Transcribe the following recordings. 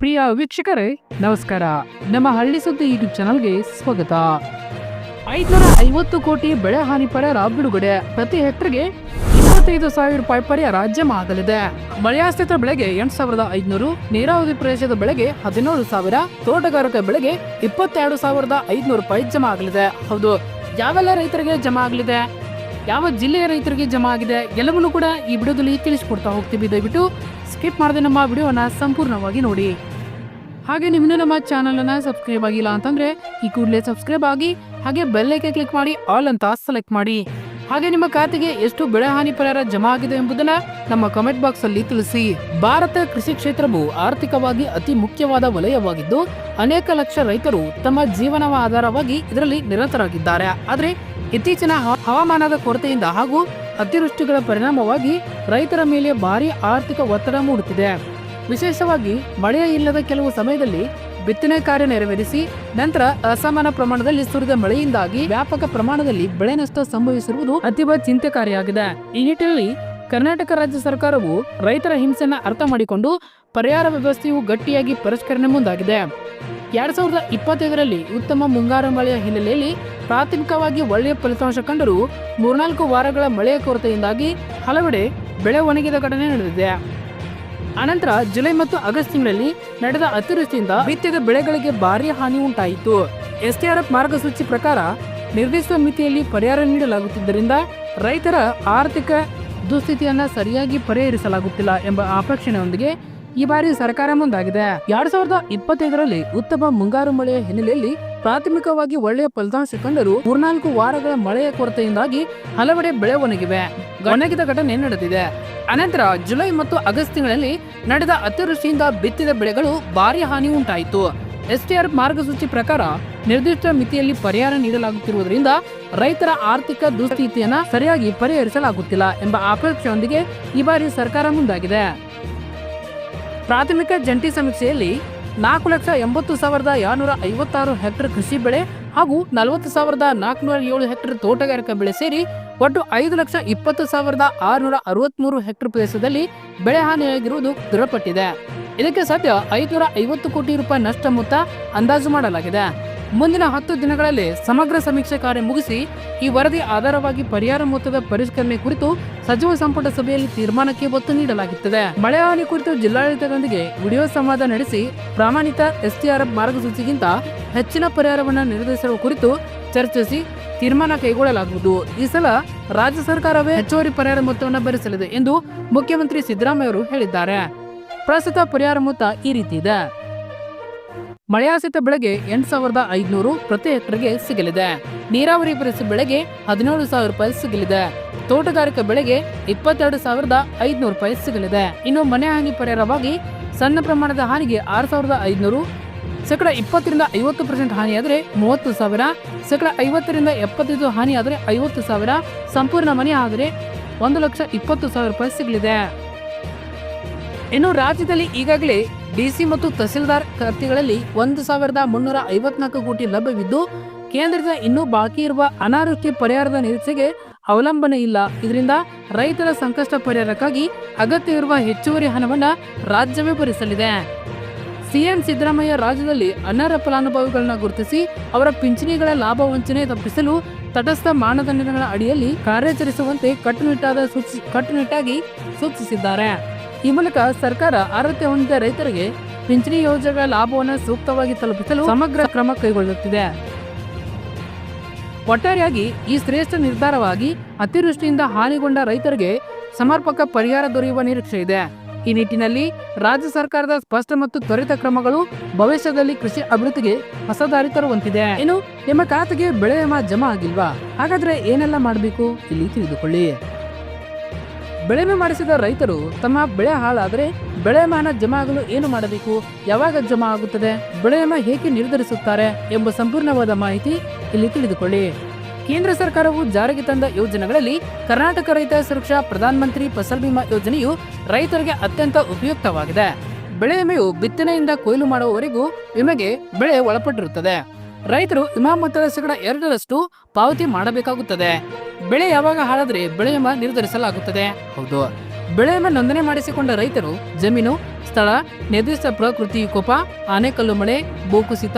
ಪ್ರಿಯ ವೀಕ್ಷಕರೇ, ನಮಸ್ಕಾರ. ನಮ್ಮ ಹಳ್ಳಿ ಸುದ್ದಿ ಯೂಟ್ಯೂಬ್ ಚಾನಲ್ಗೆ ಸ್ವಾಗತ. ಐದುನೂರ ಐವತ್ತು ಕೋಟಿ ಬೆಳೆ ಹಾನಿ ಪರಿಹಾರ ಬಿಡುಗಡೆ ಪ್ರತಿ ಹೆಕ್ಟರ್ಗೆ ಇಪ್ಪತ್ತೈದು ಸಾವಿರ ರೂಪಾಯಿ ಪರಿಹಾರ ಜಮಾ ಆಗಲಿದೆ ಮಳೆಯಾಶ್ರಿತ ಬೆಳೆಗೆ ಎಂಟು ಸಾವಿರದ ಐದುನೂರು, ನೀರಾವರಿ ಪ್ರದೇಶದ ಬೆಳೆಗೆ ಹದಿನೇಳು ಸಾವಿರ, ತೋಟಗಾರಿಕೆ ಬೆಳೆಗೆ ಇಪ್ಪತ್ತೆರಡು ಸಾವಿರದ ಐದುನೂರು ರೂಪಾಯಿ ಜಮಾ ಆಗಲಿದೆ. ಹೌದು, ಯಾವೆಲ್ಲ ರೈತರಿಗೆ ಜಮಾ ಆಗಲಿದೆ? ಯಾವ ಜಿಲ್ಲೆಯ ರೈತರಿಗೆ ಜಮಾ ಆಗಿದೆ? ಎಲ್ಲವನ್ನೂ ಕೂಡ ಈ ವಿಡಿಯೋದಲ್ಲಿ ತಿಳಿಸಿಕೊಡ್ತಾ ಹೋಗ್ತೀವಿ. ದಯವಿಟ್ಟು ಸ್ಕಿಪ್ ಮಾಡದೆ ನಮ್ಮ ವಿಡಿಯೋನ ಸಂಪೂರ್ಣವಾಗಿ ನೋಡಿ. ಹಾಗೆ ನಿಮ್ಮನ್ನು ನಮ್ಮ ಚಾನಲನ್ನು ಸಬ್ಸ್ಕ್ರೈಬ್ ಆಗಿಲ್ಲ ಅಂತಂದ್ರೆ ಈ ಕೂಡಲೇ ಸಬ್ಸ್ಕ್ರೈಬ್ ಆಗಿ, ಹಾಗೆ ಬೆಲ್ಲೈಕೆ ಕ್ಲಿಕ್ ಮಾಡಿ, ಆಲ್ ಅಂತ ಸೆಲೆಕ್ಟ್ ಮಾಡಿ. ಹಾಗೆ ನಿಮ್ಮ ಖಾತೆಗೆ ಎಷ್ಟು ಬೆಳೆ ಹಾನಿ ಪರಿಹಾರ ಜಮಾ ಆಗಿದೆ ಎಂಬುದನ್ನ ನಮ್ಮ ಕಮೆಂಟ್ ಬಾಕ್ಸ್ ಅಲ್ಲಿ ತಿಳಿಸಿ. ಭಾರತ ಕೃಷಿ ಕ್ಷೇತ್ರವು ಆರ್ಥಿಕವಾಗಿ ಅತಿ ಮುಖ್ಯವಾದ ವಲಯವಾಗಿದ್ದು, ಅನೇಕ ಲಕ್ಷ ರೈತರು ತಮ್ಮ ಜೀವನ ಆಧಾರವಾಗಿ ಇದರಲ್ಲಿ ನಿರತರಾಗಿದ್ದಾರೆ. ಆದರೆ, ಇತ್ತೀಚಿನ ಹವಾಮಾನದ ಕೊರತೆಯಿಂದ ಹಾಗೂ ಅತಿವೃಷ್ಟಿಗಳ ಪರಿಣಾಮವಾಗಿ ರೈತರ ಮೇಲೆ ಭಾರಿ ಆರ್ಥಿಕ ಒತ್ತಡ ಮೂಡುತ್ತಿದೆ. ವಿಶೇಷವಾಗಿ ಮಳೆಯ ಇಲ್ಲದ ಕೆಲವು ಸಮಯದಲ್ಲಿ ಬಿತ್ತನೆ ಕಾರ್ಯ ನೆರವೇರಿಸಿ ನಂತರ ಅಸಮಾನ ಪ್ರಮಾಣದಲ್ಲಿ ಸುರಿದ ಮಳೆಯಿಂದಾಗಿ ವ್ಯಾಪಕ ಪ್ರಮಾಣದಲ್ಲಿ ಬೆಳೆ ನಷ್ಟ ಸಂಭವಿಸಿರುವುದು ಅತೀವ ಚಿಂತೆಕಾರಿಯಾಗಿದೆ. ಈ ನಿಟ್ಟಿನಲ್ಲಿ ಕರ್ನಾಟಕ ರಾಜ್ಯ ಸರ್ಕಾರವು ರೈತರ ಹಿಂಸೆಯನ್ನು ಅರ್ಥ ಮಾಡಿಕೊಂಡು ಪರಿಹಾರ ವ್ಯವಸ್ಥೆಯು ಗಟ್ಟಿಯಾಗಿ ಪರಿಷ್ಕರಣೆ ಮುಂದಾಗಿದೆ. ಎರಡ್ ಸಾವಿರದ ಇಪ್ಪತ್ತೈದರಲ್ಲಿ ಉತ್ತಮ ಮುಂಗಾರು ಮಳೆಯ ಹಿನ್ನೆಲೆಯಲ್ಲಿ ಪ್ರಾಥಮಿಕವಾಗಿ ಒಳ್ಳೆಯ ಫಲಿತಾಂಶ ಕಂಡರೂ ಮೂರ್ನಾಲ್ಕು ವಾರಗಳ ಮಳೆಯ ಕೊರತೆಯಿಂದಾಗಿ ಹಲವೆಡೆ ಬೆಳೆ ಒಣಗಿದ ಘಟನೆ ನಡೆದಿದೆ. ಅನಂತರ ಜುಲೈ ಮತ್ತು ಆಗಸ್ಟ್ ತಿಂಗಳಲ್ಲಿ ನಡೆದ ಅತಿವೃಷ್ಟಿಯಿಂದ ಬಿತ್ತಿದ ಬೆಳೆಗಳಿಗೆ ಭಾರಿ ಹಾನಿ ಉಂಟಾಯಿತು. ಎಸ್ಟಿಆರ್ಎಫ್ ಮಾರ್ಗಸೂಚಿ ಪ್ರಕಾರ ನಿರ್ದಿಷ್ಟ ಮಿತಿಯಲ್ಲಿ ಪರಿಹಾರ ನೀಡಲಾಗುತ್ತಿದ್ದರಿಂದ ರೈತರ ಆರ್ಥಿಕ ದುಸ್ಥಿತಿಯನ್ನ ಸರಿಯಾಗಿ ಪರಿಹರಿಸಲಾಗುತ್ತಿಲ್ಲ ಎಂಬ ಆಪೇಕ್ಷಣೆಯೊಂದಿಗೆ ಈ ಬಾರಿ ಸರ್ಕಾರ ಮುಂದಾಗಿದೆ. ಎರಡ್ ಸಾವಿರದ ಇಪ್ಪತ್ತೈದರಲ್ಲಿ ಉತ್ತಮ ಮುಂಗಾರು ಮಳೆಯ ಹಿನ್ನೆಲೆಯಲ್ಲಿ ಪ್ರಾಥಮಿಕವಾಗಿ ಒಳ್ಳೆಯ ಫಲಿತಾಂಶ ಕಂಡರೂ ಮೂರ್ನಾಲ್ಕು ವಾರಗಳ ಮಳೆಯ ಕೊರತೆಯಿಂದಾಗಿ ಹಲವೆಡೆ ಬೆಳೆ ಒಣಗಿವೆ. ಒಣಗಿದ ಘಟನೆ ನಡೆದಿದೆ. ಅನಂತರ ಜುಲೈ ಮತ್ತು ಆಗಸ್ಟ್ ತಿಂಗಳಲ್ಲಿ ನಡೆದ ಅತಿವೃಷ್ಟಿಯಿಂದ ಬಿತ್ತಿದ ಬೆಳೆಗಳು ಭಾರಿ ಹಾನಿ ಉಂಟಾಯಿತು. ಎಸ್ಟಿಆರ್ ಮಾರ್ಗಸೂಚಿ ಪ್ರಕಾರ ನಿರ್ದಿಷ್ಟ ಮಿತಿಯಲ್ಲಿ ಪರಿಹಾರ ನೀಡಲಾಗುತ್ತಿರುವುದರಿಂದ ರೈತರ ಆರ್ಥಿಕ ದುಸ್ಥಿತಿಯನ್ನು ಸರಿಯಾಗಿ ಪರಿಹರಿಸಲಾಗುತ್ತಿಲ್ಲ ಎಂಬ ಆಕಾಂಕ್ಷೆಯೊಂದಿಗೆ ಈ ಬಾರಿ ಸರ್ಕಾರ ಮುಂದಾಗಿದೆ. ಪ್ರಾಥಮಿಕ ಜಂಟಿ ಸಮೀಕ್ಷೆಯಲ್ಲಿ ನಾಲ್ಕು ಲಕ್ಷ ಎಂಬತ್ತು ಸಾವಿರದ ಏಳ್ನೂರ ಐವತ್ತಾರು ಹೆಕ್ಟರ್ ಕೃಷಿ ಬೆಳೆ ಹಾಗೂ ನಲವತ್ತು ಸಾವಿರದ ನಾಲ್ಕುನೂರ ಏಳು ಹೆಕ್ಟರ್ ತೋಟಗಾರಿಕಾ ಬೆಳೆ ಸೇರಿ ಒಟ್ಟು ಐದು ಲಕ್ಷ ಇಪ್ಪತ್ತು ಸಾವಿರದ ಆರುನೂರ ಅರವತ್ಮೂರು ಹೆಕ್ಟರ್ ಪ್ರದೇಶದಲ್ಲಿ ಬೆಳೆ ಹಾನಿಯಾಗಿರುವುದು ದೃಢಪಟ್ಟಿದೆ. ಇದಕ್ಕೆ ಸದ್ಯ ಐದುನೂರ ಐವತ್ತು ಕೋಟಿ ರೂಪಾಯಿ ನಷ್ಟ ಮೊತ್ತ ಅಂದಾಜು ಮಾಡಲಾಗಿದೆ. ಮುಂದಿನ ಹತ್ತು ದಿನಗಳಲ್ಲಿ ಸಮಗ್ರ ಸಮೀಕ್ಷೆ ಕಾರ್ಯ ಮುಗಿಸಿ ಈ ವರದಿ ಆಧಾರವಾಗಿ ಪರಿಹಾರ ಮೊತ್ತದ ಪರಿಷ್ಕರಣೆ ಕುರಿತು ಸಚಿವ ಸಂಪುಟ ಸಭೆಯಲ್ಲಿ ತೀರ್ಮಾನಕ್ಕೆ ಒತ್ತು ನೀಡಲಾಗುತ್ತದೆ. ಮಳೆ ಹಾನಿ ಕುರಿತು ಜಿಲ್ಲಾಡಳಿತದೊಂದಿಗೆ ವಿಡಿಯೋ ಸಂವಾದ ನಡೆಸಿ ಪ್ರಾಮಾಣಿತ ಎಸ್ಟಿಆರ್ಎಫ್ ಮಾರ್ಗಸೂಚಿಗಿಂತ ಹೆಚ್ಚಿನ ಪರಿಹಾರವನ್ನು ನಿರ್ಧರಿಸುವ ಕುರಿತು ಚರ್ಚಿಸಿ ತೀರ್ಮಾನ ಕೈಗೊಳ್ಳಲಾಗುವುದು. ಈ ಸಲ ರಾಜ್ಯ ಸರ್ಕಾರವೇ ಹೆಚ್ಚುವರಿ ಪರಿಹಾರ ಮೊತ್ತವನ್ನು ಭರಿಸಲಿದೆ ಎಂದು ಮುಖ್ಯಮಂತ್ರಿ ಸಿದ್ದರಾಮಯ್ಯ ಅವರು ಹೇಳಿದ್ದಾರೆ. ಪ್ರಸ್ತುತ ಪರಿಹಾರ ಮೊತ್ತ ಈ ರೀತಿ ಇದೆ. ಮಳೆಯಾಶ್ರಿತ ಬೆಳೆಗೆ ಎಂಟು ಸಾವಿರದ ಐದುನೂರು ಪ್ರತಿ ಹೆಕ್ಟರ್ಗೆ ಸಿಗಲಿದೆ. ನೀರಾವರಿ ಪರಿಸ್ಥಿತಿ ಬೆಳೆಗೆ ಹದಿನೇಳು ಸಾವಿರ ರೂಪಾಯಿ ಸಿಗಲಿದೆ. ತೋಟಗಾರಿಕಾ ಬೆಳೆಗೆ ಇಪ್ಪತ್ತೆರಡು ಸಾವಿರದ ಐದುನೂರು ರೂಪಾಯಿ ಸಿಗಲಿದೆ. ಇನ್ನು ಮನೆ ಹಾನಿ ಪರಿಹಾರವಾಗಿ ಸಣ್ಣ ಪ್ರಮಾಣದ ಹಾನಿಗೆ ಆರು ಸಾವಿರದ ಐದುನೂರು, ಶೇಕಡ ಇಪ್ಪತ್ತರಿಂದ ಐವತ್ತು ಪರ್ಸೆಂಟ್ ಹಾನಿಯಾದರೆ ಮೂವತ್ತು ಸಾವಿರ, ಶೇಕಡ ಐವತ್ತರಿಂದ ಎಪ್ಪತ್ತೈದು ಹಾನಿಯಾದರೆ ಐವತ್ತು ಸಾವಿರ, ಸಂಪೂರ್ಣ ಮನೆ ಆದರೆ ಒಂದು ಲಕ್ಷ ಇಪ್ಪತ್ತು ಸಾವಿರ ರೂಪಾಯಿ ಸಿಗಲಿದೆ. ಇನ್ನು ರಾಜ್ಯದಲ್ಲಿ ಈಗಾಗಲೇ ಡಿಸಿ ಮತ್ತು ತಹಸೀಲ್ದಾರ್ ಖರ್ತಿಗಳಲ್ಲಿ ಒಂದು ಸಾವಿರದ ಮುನ್ನೂರ ಐವತ್ನಾಲ್ಕು ಕೋಟಿ ಲಭ್ಯವಿದ್ದು, ಕೇಂದ್ರದ ಇನ್ನೂ ಬಾಕಿ ಇರುವ ಅನಾರೋಗ್ಯ ಪರಿಹಾರದ ನಿರೀಕ್ಷೆಗೆ ಅವಲಂಬನೆ ಇಲ್ಲ. ಇದರಿಂದ ರೈತರ ಸಂಕಷ್ಟ ಪರಿಹಾರಕ್ಕಾಗಿ ಅಗತ್ಯವಿರುವ ಹೆಚ್ಚುವರಿ ಹಣವನ್ನ ರಾಜ್ಯವೇ ಭರಿಸಲಿದೆ. ಸಿಎಂ ಸಿದ್ದರಾಮಯ್ಯ ರಾಜ್ಯದಲ್ಲಿ ಅನರ್ಹ ಫಲಾನುಭವಿಗಳನ್ನು ಗುರುತಿಸಿ ಅವರ ಪಿಂಚಣಿಗಳ ಲಾಭ ವಂಚನೆ ತಪ್ಪಿಸಲು ತಟಸ್ಥ ಮಾನದಂಡಗಳ ಅಡಿಯಲ್ಲಿ ಕಾರ್ಯಾಚರಿಸುವಂತೆ ಕಟ್ಟುನಿಟ್ಟಾದ ಸೂಚಿ, ಕಟ್ಟುನಿಟ್ಟಾಗಿ ಸೂಚಿಸಿದ್ದಾರೆ. ಈ ಮೂಲಕ ಸರ್ಕಾರ ಅರ್ಹತೆ ಹೊಂದಿದ ರೈತರಿಗೆ ಪಿಂಚಣಿ ಯೋಜನೆಗಳ ಲಾಭವನ್ನು ಸೂಕ್ತವಾಗಿ ತಲುಪಿಸಲು ಸಮಗ್ರ ಕ್ರಮ ಕೈಗೊಳ್ಳುತ್ತಿದೆ. ಒಟ್ಟಾರೆಯಾಗಿ ಈ ಶ್ರೇಷ್ಠ ನಿರ್ಧಾರವಾಗಿ ಅತಿವೃಷ್ಟಿಯಿಂದ ಹಾನಿಗೊಂಡ ರೈತರಿಗೆ ಸಮರ್ಪಕ ಪರಿಹಾರ ದೊರೆಯುವ ನಿರೀಕ್ಷೆ ಇದೆ. ಈ ನಿಟ್ಟಿನಲ್ಲಿ ರಾಜ್ಯ ಸರ್ಕಾರದ ಸ್ಪಷ್ಟ ಮತ್ತು ತ್ವರಿತ ಕ್ರಮಗಳು ಭವಿಷ್ಯದಲ್ಲಿ ಕೃಷಿ ಅಭಿವೃದ್ಧಿಗೆ ಹೊಸ ದಾರಿ ತರುವಂತಿದೆ. ಇನ್ನು ನಿಮ್ಮ ಖಾತೆಗೆ ಬೆಳೆ ವಿಮಾ ಜಮಾ ಆಗಿಲ್ವಾ? ಹಾಗಾದ್ರೆ ಏನೆಲ್ಲ ಮಾಡಬೇಕು? ಇಲ್ಲಿ ತಿಳಿದುಕೊಳ್ಳಿ. ಬೆಳೆ ವಿಮೆ ಮಾಡಿಸಿದ ರೈತರು ತಮ್ಮ ಬೆಳೆ ಹಾಳಾದರೆ ಬೆಳೆ ವಿಮಾನ ಜಮಾ ಆಗಲು ಏನು ಮಾಡಬೇಕು? ಯಾವಾಗ ಜಮಾ ಆಗುತ್ತದೆ? ಬೆಳೆ ವಿಮೆ ಹೇಗೆ ನಿರ್ಧರಿಸುತ್ತಾರೆ? ಎಂಬ ಸಂಪೂರ್ಣವಾದ ಮಾಹಿತಿ ಇಲ್ಲಿ ತಿಳಿದುಕೊಳ್ಳಿ. ಕೇಂದ್ರ ಸರ್ಕಾರವು ಜಾರಿಗೆ ತಂದ ಯೋಜನೆಗಳಲ್ಲಿ ಕರ್ನಾಟಕ ರೈತ ಸುರಕ್ಷಾ ಪ್ರಧಾನ ಮಂತ್ರಿ ಫಸಲ್ ಬಿಮಾ ಯೋಜನೆಯು ರೈತರಿಗೆ ಅತ್ಯಂತ ಉಪಯುಕ್ತವಾಗಿದೆ. ಬೆಳೆ ವಿಮೆಯು ಬಿತ್ತನೆಯಿಂದ ಕೊಯ್ಲು ಮಾಡುವವರೆಗೂ ವಿಮೆಗೆ ಬೆಳೆ ಒಳಪಟ್ಟಿರುತ್ತದೆ. ರೈತರು ವಿಮಾ ಮೊತ್ತದ ಶೇಕಡ ಎರಡರಷ್ಟು ಪಾವತಿ ಮಾಡಬೇಕಾಗುತ್ತದೆ. ಬೆಳೆ ಯಾವಾಗ ಹಾಳಾದ್ರೆ ಬೆಳೆ ಎಂಬ ನಿರ್ಧರಿಸಲಾಗುತ್ತದೆ. ಹೌದು. ಬೆಳೆ ಎಂಬ ನೋಂದಣಿ ಮಾಡಿಸಿಕೊಂಡ ರೈತರು ಜಮೀನು, ಸ್ಥಳ, ನಿರ್ದಿಷ್ಟ ಪ್ರಕೃತಿ ಕೋಪ ಆನೆಕಲ್ಲು ಮಳೆ, ಭೂಕುಸಿತ,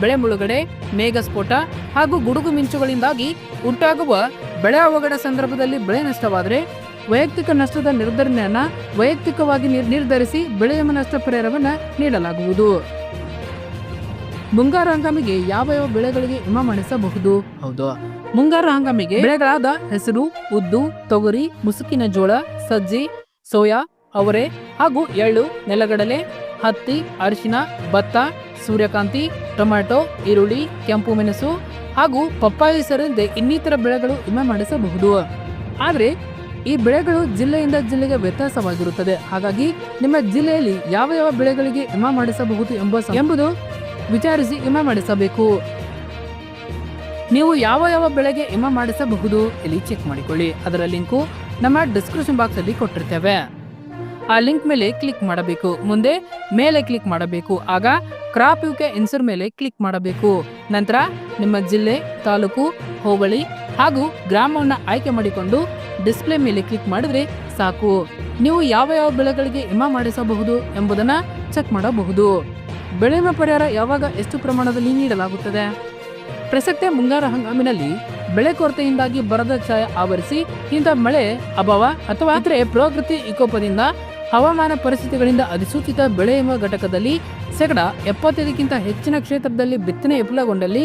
ಬೆಳೆ ಮುಳುಗಡೆ ಮೇಘ ಸ್ಫೋಟ ಹಾಗೂ ಗುಡುಗು ಮಿಂಚುಗಳಿಂದಾಗಿ ಉಂಟಾಗುವ ಬೆಳೆ ಅವಘಡ ಸಂದರ್ಭದಲ್ಲಿ ಬೆಳೆ ನಷ್ಟವಾದರೆ ವೈಯಕ್ತಿಕ ನಷ್ಟದ ನಿರ್ಧರಣೆಯನ್ನ ವೈಯಕ್ತಿಕವಾಗಿ ನಿರ್- ನಿರ್ಧರಿಸಿ ಬೆಳೆ ವಿಮೆ ನಷ್ಟ ಪರಿಹಾರವನ್ನ ನೀಡಲಾಗುವುದು. ಮುಂಗಾರು ಹಂಗಾಮಿಗೆ ಯಾವ ಯಾವ ಬೆಳೆಗಳಿಗೆ ವಿಮಾ ಮಾಡಿಸಬಹುದು? ಹೌದು. ಮುಂಗಾರು ಹಂಗಾಮಿಗೆ ಬೆಳೆಗಳಾದ ಹೆಸರು, ಉದ್ದು, ತೊಗರಿ, ಮುಸುಕಿನ ಜೋಳ, ಸಜ್ಜಿ, ಸೋಯಾ, ಅವರೆ ಹಾಗೂ ಎಳ್ಳು, ನೆಲಗಡಲೆ, ಹತ್ತಿ, ಅರಿಶಿನ, ಭತ್ತ, ಸೂರ್ಯಕಾಂತಿ, ಟೊಮ್ಯಾಟೊ, ಈರುಳ್ಳಿ, ಕೆಂಪು ಮೆಣಸು ಹಾಗೂ ಪಪ್ಪಾಯಿ ಸೇರಿದಂತೆ ಇನ್ನಿತರ ಬೆಳೆಗಳು ವಿಮೆ ಮಾಡಿಸಬಹುದು. ಆದರೆ, ಈ ಬೆಳೆಗಳು ಜಿಲ್ಲೆಯಿಂದ ಜಿಲ್ಲೆಗೆ ವ್ಯತ್ಯಾಸವಾಗಿರುತ್ತದೆ. ಹಾಗಾಗಿ ನಿಮ್ಮ ಜಿಲ್ಲೆಯಲ್ಲಿ ಯಾವ ಯಾವ ಬೆಳೆಗಳಿಗೆ ವಿಮೆ ಮಾಡಿಸಬಹುದು ಎಂಬ ಎಂಬುದು ವಿಚಾರಿಸಿ ವಿಮೆ ಮಾಡಿಸಬೇಕು. ನೀವು ಯಾವ ಯಾವ ಬೆಳೆಗೆ ವಿಮೆ ಮಾಡಿಸಬಹುದು ಇಲ್ಲಿ ಚೆಕ್ ಮಾಡಿಕೊಳ್ಳಿ. ಅದರ ಲಿಂಕು ನಮ್ಮ ಡಿಸ್ಕ್ರಿಪ್ಷನ್ ಬಾಕ್ಸ್ ಅಲ್ಲಿ ಕೊಟ್ಟಿರ್ತೇವೆ. ಆ ಲಿಂಕ್ ಮೇಲೆ ಕ್ಲಿಕ್ ಮಾಡಬೇಕು. ಮುಂದೆ ಮೇಲೆ ಕ್ಲಿಕ್ ಮಾಡಬೇಕು. ಆಗ ಕ್ರಾಪ್ ಯುಕೆ ಇನ್ಸರ್ ಮೇಲೆ ಕ್ಲಿಕ್ ಮಾಡಬೇಕು. ನಂತರ ನಿಮ್ಮ ಜಿಲ್ಲೆ, ತಾಲೂಕು, ಹೋಬಳಿ ಹಾಗೂ ಗ್ರಾಮವನ್ನು ಆಯ್ಕೆ ಮಾಡಿಕೊಂಡು ಡಿಸ್ಪ್ಲೇ ಮೇಲೆ ಕ್ಲಿಕ್ ಮಾಡಿದ್ರೆ ಸಾಕು. ನೀವು ಯಾವ ಯಾವ ಬೆಳೆಗಳಿಗೆ ವಿಮಾ ಮಾಡಿಸಬಹುದು ಎಂಬುದನ್ನು ಚೆಕ್ ಮಾಡಬಹುದು. ಬೆಳೆ ಪರಿಹಾರ ಯಾವಾಗ ಎಷ್ಟು ಪ್ರಮಾಣದಲ್ಲಿ ನೀಡಲಾಗುತ್ತದೆ? ಪ್ರಸಕ್ತ ಮುಂಗಾರು ಹಂಗಾಮಿನಲ್ಲಿ ಬೆಳೆ ಕೊರತೆಯಿಂದಾಗಿ ಬರದ ಛಾಯ ಆವರಿಸಿ, ಇಂಥ ಮಳೆ, ಅಭಾವ ಅಥವಾ ಆದರೆ ಪ್ರಕೃತಿ ವಿಕೋಪದಿಂದ ಹವಾಮಾನ ಪರಿಸ್ಥಿತಿಗಳಿಂದ ಅಧಿಸೂಚಿತ ಬೆಳೆ ಎಂಬ ಘಟಕದಲ್ಲಿ ಶೇಕಡ ಎಪ್ಪತ್ತೈದಕ್ಕಿಂತ ಹೆಚ್ಚಿನ ಕ್ಷೇತ್ರದಲ್ಲಿ ಬಿತ್ತನೆ ವಿಫಲಗೊಂಡಲ್ಲಿ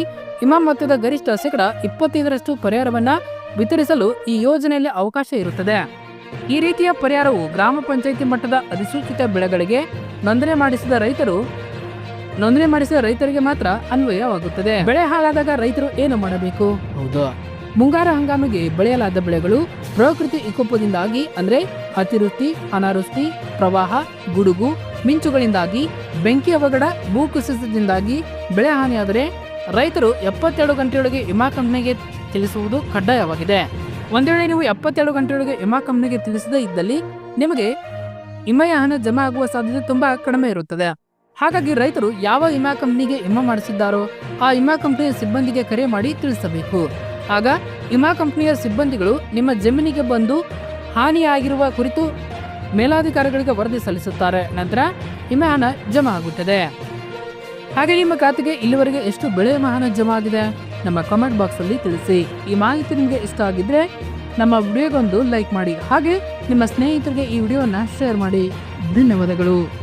ಮೊತ್ತದ ಗರಿಷ್ಠ ಶೇಕಡ ಇಪ್ಪತ್ತೈದರಷ್ಟು ಪರಿಹಾರವನ್ನ ವಿತರಿಸಲು ಈ ಯೋಜನೆಯಲ್ಲಿ ಅವಕಾಶ ಇರುತ್ತದೆ. ಈ ರೀತಿಯ ಪರಿಹಾರವು ಗ್ರಾಮ ಪಂಚಾಯಿತಿ ಮಟ್ಟದ ಅಧಿಸೂಚಿತ ಬೆಳೆಗಳಿಗೆ ನೋಂದಣಿ ಮಾಡಿಸಿದ ರೈತರು ನೋಂದಣಿ ಮಾಡಿಸಿದ ರೈತರಿಗೆ ಮಾತ್ರ ಅನ್ವಯವಾಗುತ್ತದೆ. ಬೆಳೆ ಹಾಳಾದಾಗ ರೈತರು ಏನು ಮಾಡಬೇಕು? ಹೌದು. ಮುಂಗಾರು ಹಂಗಾಮಿಗೆ ಬೆಳೆಯಲಾದ ಬೆಳೆಗಳು ಪ್ರಕೃತಿ ವಿಕೋಪದಿಂದಾಗಿ ಅಂದ್ರೆ ಅತಿವೃಷ್ಟಿ ಅನಾವೃಷ್ಟಿ ಪ್ರವಾಹ ಗುಡುಗು ಮಿಂಚುಗಳಿಂದಾಗಿ ಬೆಂಕಿ ಅವಘಡ ಭೂಕುಸಿತದಿಂದಾಗಿ ಬೆಳೆ ಹಾನಿಯಾದರೆ ರೈತರು ಎಪ್ಪತ್ತೆರಡು ಗಂಟೆಯೊಳಗೆ ವಿಮಾ ಕಂಪನಿಗೆ ತಿಳಿಸುವುದು ಕಡ್ಡಾಯವಾಗಿದೆ. ಒಂದು ವೇಳೆ ನೀವು ಎಪ್ಪತ್ತೆರಡು ಗಂಟೆಯೊಳಗೆ ವಿಮಾ ಕಂಪನಿಗೆ ತಿಳಿಸದೇ ಇದ್ದಲ್ಲಿ ನಿಮಗೆ ವಿಮೆಯ ಹಣ ಜಮಾ ಆಗುವ ಸಾಧ್ಯತೆ ತುಂಬಾ ಕಡಿಮೆ ಇರುತ್ತದೆ. ಹಾಗಾಗಿ ರೈತರು ಯಾವ ವಿಮಾ ಕಂಪನಿಗೆ ವಿಮಾ ಮಾಡಿಸಿದ್ದಾರೋ ಆ ವಿಮಾ ಕಂಪನಿಯ ಸಿಬ್ಬಂದಿಗೆ ಕರೆ ಮಾಡಿ ತಿಳಿಸಬೇಕು. ಆಗ ವಿಮಾ ಕಂಪನಿಯ ಸಿಬ್ಬಂದಿಗಳು ನಿಮ್ಮ ಜಮೀನಿಗೆ ಬಂದು ಹಾನಿಯಾಗಿರುವ ಕುರಿತು ಮೇಲಾಧಿಕಾರಿಗಳಿಗೆ ವರದಿ ಸಲ್ಲಿಸುತ್ತಾರೆ. ನಂತರ ವಿಮಾ ಹಣ ಜಮಾ ಆಗುತ್ತದೆ. ಹಾಗೆ ನಿಮ್ಮ ಖಾತೆಗೆ ಇಲ್ಲಿವರೆಗೆ ಎಷ್ಟು ಬೆಳೆ ವಿಮಾ ಹಣ ಜಮಾ ಆಗಿದೆ? ನಮ್ಮ ಕಾಮೆಂಟ್ ಬಾಕ್ಸ್ ಅಲ್ಲಿ ತಿಳಿಸಿ. ಈ ಮಾಹಿತಿ ನಿಮಗೆ ಇಷ್ಟ ಆಗಿದ್ರೆ ನಮ್ಮ ವಿಡಿಯೋಗೊಂದು ಲೈಕ್ ಮಾಡಿ. ಹಾಗೆ ನಿಮ್ಮ ಸ್ನೇಹಿತರಿಗೆ ಈ ವಿಡಿಯೋನ ಶೇರ್ ಮಾಡಿ. ಧನ್ಯವಾದಗಳು.